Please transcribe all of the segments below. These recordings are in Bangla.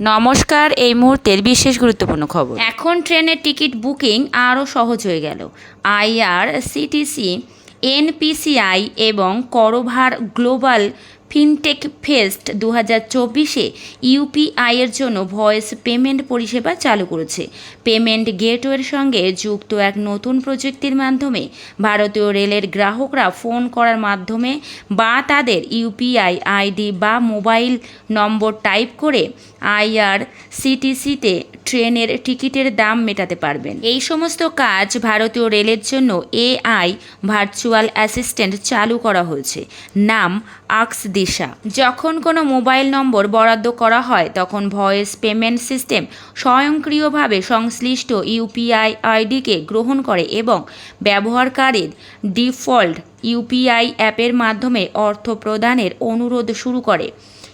নমস্কার, এই মুহূর্তের বিশেষ গুরুত্বপূর্ণ খবর। এখন ট্রেনের টিকিট বুকিং আরও সহজ হয়ে গেল। আইআরসিটিসি, এনপিসিআই এবং করভার গ্লোবাল ফিনটেক ফেস্ট দু হাজার চব্বিশে ইউপিআইয়ের জন্য ভয়েস পেমেন্ট পরিষেবা চালু করেছে। পেমেন্ট গেটওয়ের সঙ্গে যুক্ত এক নতুন প্রযুক্তির মাধ্যমে ভারতীয় রেলের গ্রাহকরা ফোন করার মাধ্যমে বা তাদের ইউপিআই আইডি বা মোবাইল নম্বর টাইপ করে আইআরসিটিসিতে ট্রেনের টিকিটের দাম মেটাতে পারবেন। এই সমস্ত কাজ ভারতীয় রেলের জন্য এআই ভার্চুয়াল অ্যাসিস্ট্যান্ট চালু করা হয়েছে। নাম আক্স দিশা। যখন কোনো মোবাইল নম্বর বরাদ্দ করা হয়, তখন ভয়েস পেমেন্ট সিস্টেম স্বয়ংক্রিয়ভাবে সংশ্লিষ্ট ইউপিআই আইডিকে গ্রহণ করে এবং ব্যবহারকারীর ডিফল্ট ইউপিআই অ্যাপের মাধ্যমে অর্থ প্রদানের অনুরোধ শুরু করে।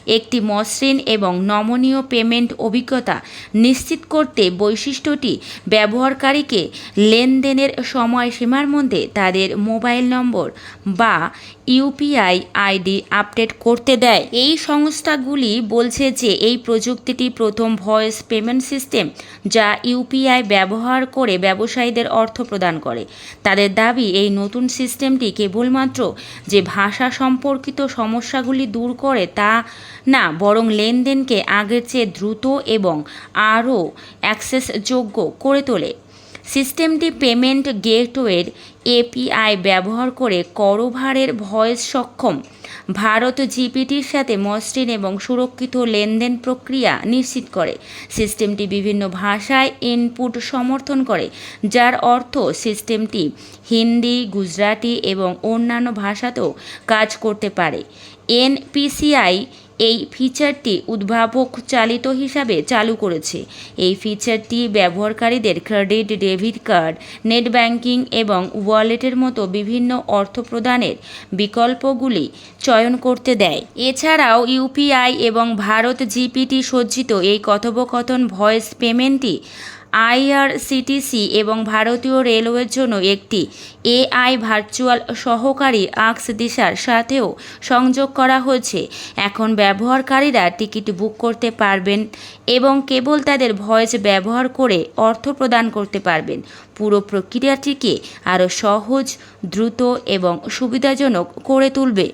একটি মসৃণ এবং নমনীয় পেমেন্ট অভিজ্ঞতা নিশ্চিত করতে বৈশিষ্ট্যটি ব্যবহারকারীকে লেনদেনের সময়সীমার মধ্যে তাদের মোবাইল নম্বর বা ইউপিআই আইডি আপডেট করতে দেয়। এই সংস্থাগুলি বলছে যে এই প্রযুক্তিটি প্রথম ভয়েস পেমেন্ট সিস্টেম যা ইউপিআই ব্যবহার করে ব্যবসায়ীদের অর্থ প্রদান করে। তাদের দাবি, এই নতুন সিস্টেমটি কেবলমাত্র যে ভাষা সম্পর্কিত সমস্যাগুলি দূর করে তা না, বরং লেনদেনকে আগের চেয়ে দ্রুত এবং আরও অ্যাক্সেসযোগ্য করে তোলে। সিস্টেমটি পেমেন্ট গেটওয়ের এপিআই ব্যবহার করে করভারের ভয়েস সক্ষম, ভারত জিপিটির সাথে মসৃণ এবং সুরক্ষিত লেনদেন প্রক্রিয়া নিশ্চিত করে। সিস্টেমটি বিভিন্ন ভাষায় ইনপুট সমর্থন করে, যার অর্থ সিস্টেমটি হিন্দি, গুজরাটি এবং অন্যান্য ভাষাতেও কাজ করতে পারে। এনপিসিআই এই ফিচারটি উদ্ভাবক চালিত হিসাবে চালু করেছে। এই ফিচারটি ব্যবহারকারীদের credit debit card net banking এবং ওয়ালেটের মতো বিভিন্ন অর্থ প্রদানের বিকল্পগুলি চয়ন করতে দেয়। এছাড়াও ইউপিআই এবং ভারত জিপিটি সজ্জিত এই কথোপকথন ভয়েস পেমেন্টটি আইআরসিটিসি এবং ভারতীয় রেলওয়ের জন্য একটি এআই ভার্চুয়াল সহকারী আক্স দিশার সাথেও সংযোগ করা হয়েছে। এখন ব্যবহারকারীরা টিকিট বুক করতে পারবেন এবং কেবল তাদের ভয়েস ব্যবহার করে অর্থ প্রদান করতে পারবেন। পুরো প্রক্রিয়াটিকে আরও সহজ, দ্রুত এবং সুবিধাজনক করে তুলবে।